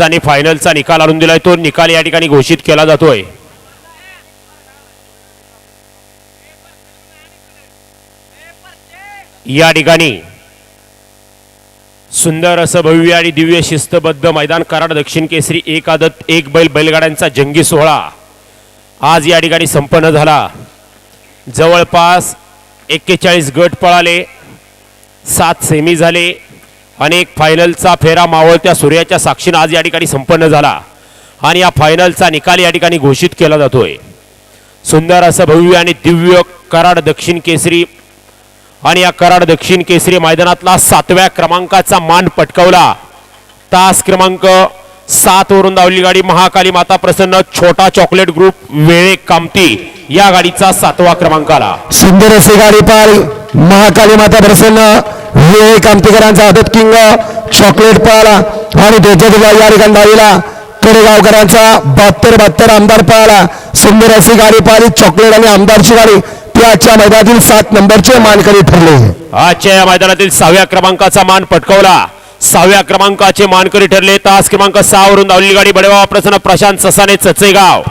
आणि फायनलचा निकाल आणून दिलाय तो. निकाल या ठिकाणी घोषित केला जातोय. या ठिकाणी सुंदर असं भव्य आणि दिव्य शिस्तबद्ध मैदान कराड दक्षिण केसरी एक आदत एक बैल बैलगाड्यांचा जंगी सोहळा आज या ठिकाणी संपन्न झाला. जवळपास एक्केचाळीस गट पळाले सात सेमी झाले. अनेक फायनलचा फेरा मावळत्या सूर्याच्या साक्षीनं आज या ठिकाणी संपन्न झाला. आणि या फायनलचा निकाल या ठिकाणी घोषित केला जातोय. सुंदर असं भव्य आणि दिव्य कराड दक्षिण केसरी आणि या कराड दक्षिण केसरी मैदानातला सातव्या क्रमांकाचा मान पटकवला. तास क्रमांक सात वरून धावली गाडी महाकाली माता प्रसन्न छोटा चॉकलेट ग्रुप वेळे कामती या गाडीचा सातवा क्रमांक आला सुंदर असे गाडी पाल महाकाली माता प्रसन्न विवेक कामतीकरांचा आदत किंग चॉकलेट पळाला आणि त्याच्यात या ठिकाणी डावीला कडेगावकरांचा बहात्तर बहात्तर आमदार पळाला सुंदर अशी गाडी पाहिली चॉकलेट आणि आमदारची गाडी. ती आजच्या मैदानातील सात नंबरचे मानकरी ठरले. आजच्या या मैदानातील सहाव्या क्रमांकाचा मान पटकवला. सहाव्या क्रमांकाचे मानकरी ठरले. तास क्रमांक सहा वरून धावलेली गाडी बडेबाबा प्रसन्न प्रशांत ससाने चचेगाव.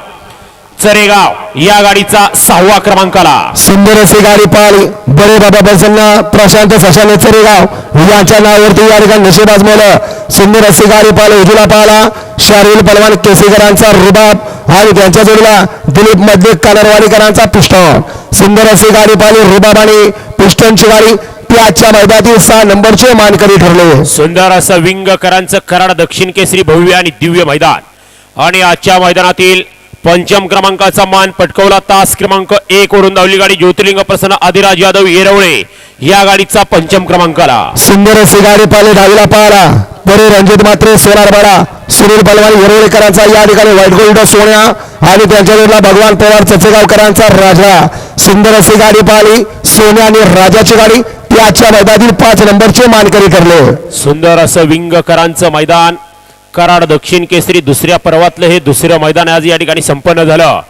चरेगाव या गाडीचा सहावा क्रमांकाला. सुंदर अशी गाडी पाहिली. बडे बाबा प्रसन्न प्रशांत सशाने चरेगाव यांच्या नावावरती या ठिकाणी नशीब आजमावलं. सुंदर अशी गाडी उजला पाहला. शारीर पलवान केसेकरांचा रुबाब आणि त्यांच्या जोडीला दिलीप मधले कालरवाडीकरांचा पुष्टन सुंदर अशी गाडी पाहिली. रुबाब आणि पुष्टनची गाडी ती आजच्या मैदानातील सहा नंबरचे मानकरी ठरले. सुंदर असं विंगकरांचं कराड दक्षिण केसरी भव्य आणि दिव्य मैदान. आणि आजच्या मैदानातील पंचम क्रमांकाचा मान पटकवला. तास क्रमांक एक वरून धावली गाडी ज्योतिर्लिंग प्रसन्न आदिराज यादव येरवळे या गाडीचा पंचम क्रमांकाला. सुंदर अशी गाडी पाहिली डावीला पाहला बरे रणजित मात्रे सोनार बाळा सुनील पलवान येरवळेकरांचा या ठिकाणी व्हाईट गोल्ड सोन्या आणि त्यांच्या जोडला भगवान पवार चचेगावकरांचा राजा. सुंदर अशी गाडी पाहिली सोन्या आणि राजाची गाडी. ती आजच्या मैदानातील पाच नंबरचे मानकरी ठरले. सुंदर असं विंगकरांचं मैदान. कराड दक्षिण केसरी दुसऱ्या पर्वातलं हे दुसरं मैदान आज या ठिकाणी संपन्न झालं.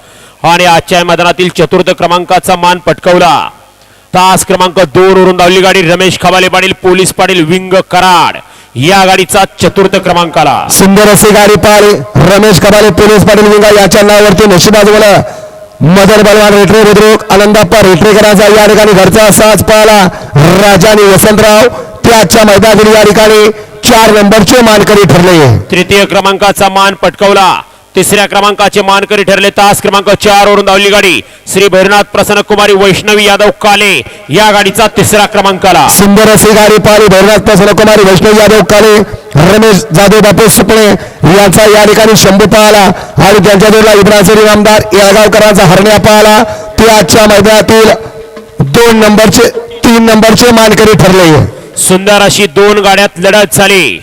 आणि आजच्या मैदानातील चतुर्थ क्रमांकाचा मान पटकवला. तास क्रमांक दोन वरून धावली गाडी रमेश खबाले पाटील पोलीस पाटील विंग कराड. या गाडीचा चतुर्थ क्रमांकाला. सुंदर अशी गाडी पाहिली. रमेश कबाले पोलीस पाटील विंगा याच्या नावावरती नशिबाज आजवलं मदर बलवान रेटरे बुद्रुक आनंदाप्पा रेटरेकरांचा या ठिकाणी घरचा साज पाहला. राजा आणि वसंतराव त्याच्या आजच्या मैदानातील या ठिकाणी चार नंबरचे मानकरी ठरले. तृतीय क्रमांकाचा मान पटकवला. तिसऱ्या क्रमांकाचे मानकरी ठरले तास क्रमांक चार वरून धावली गाडी. श्री भैरनाथ प्रसन्न कुमारी वैष्णवी यादव काले या गाडीचा तिसरा क्रमांकाला. सुंदर अशी गाडी पाहिली भैरनाथ प्रसन्न कुमारी वैष्णव यादव काळे रमेश जाधव बापू सुपळे यांचा या ठिकाणी शंभू पाहला आणि त्यांच्या जोडला इब्राहिम आमदार येळगावकरांचा हरण्या पाहला ते आजच्या मैदानातील दोन नंबरचे तीन नंबरचे मानकरी ठरले. सुंदर अशी दोन गाड्यात लढत झाली.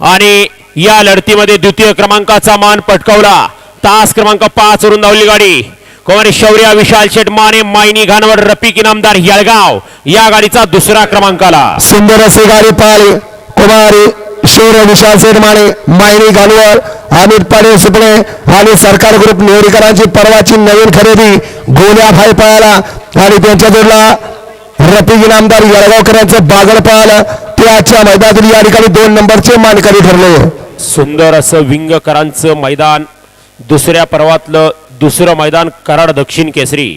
आणि या लढतीमध्ये द्वितीय क्रमांकाचा मान पटकावला. तास क्रमांक पाच वरून धावली गाडी. कुमारी शौर्या विशाल शेट माने मायनी घाणवड रफिक इनामदार याळगाव या गाडीचा दुसरा क्रमांकाला सुंदर अशी गाडी पाहिली कुमारी शौर्य विशाल शेट माने मायनी गालवर अमित पाडे सुपणे आणि सरकार ग्रुप नेहरीकरांची परवाची नवीन खरेदी गोल्या भाई पळाला आणि त्यांच्या जोडला रफिक इनामदार येळगावकरांचं बागड पळालं ते आजच्या मैदानातील या ठिकाणी दोन नंबरचे मानकरी ठरले. सुंदर असं विंगकरांचं मैदान दुसऱ्या पर्वातलं दुसरं मैदान कराड दक्षिण केसरी.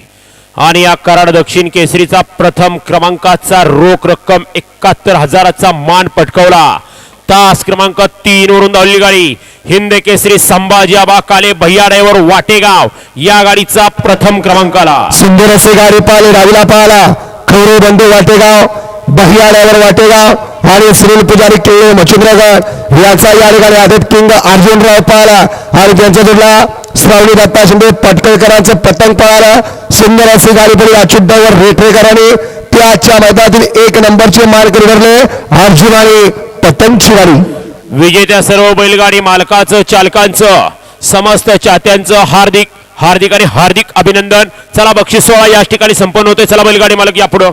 आणि या कराड दक्षिण केसरीचा प्रथम क्रमांकाचा रोख रक्कम एकाहत्तर हजाराचा मान पटकवला. तास क्रमांक तीन वरून धावली गाडी. हिंद केसरी संभाजी आबा काले भैया ड्रायव्हर वाटेगाव या गाडीचा प्रथम क्रमांकाला. सुंदर अशी गाडी पाहिली डावीला पाहला खवरे बंधू वाटेगाव बहियाड्यावर वाटेगाव आणि सुनील पुजारी केळे मच्छिंद्रगड यांचा या ठिकाणी आदित किंग अर्जुनराव पळाला आणि त्यांच्या जोडला श्रावणी दत्ता शिंदे पटकळकरांचं पतंग पळाला सुंदर अशी गाडी पडली अच्युत रेटरेकरांनी ते त्याच्या मैदानातील एक नंबरचे मानकरी ठरले अर्जुन आणि पतंगची गाडी. विजेत्या सर्व बैलगाडी मालकाचं चालकांचं समस्त चाहत्यांचं हार्दिक हार्दिक आणि हार्दिक अभिनंदन. चला बक्षीस सोहळा या ठिकाणी संपन्न होतोय. चला बैलगाडी मालक या पुढं.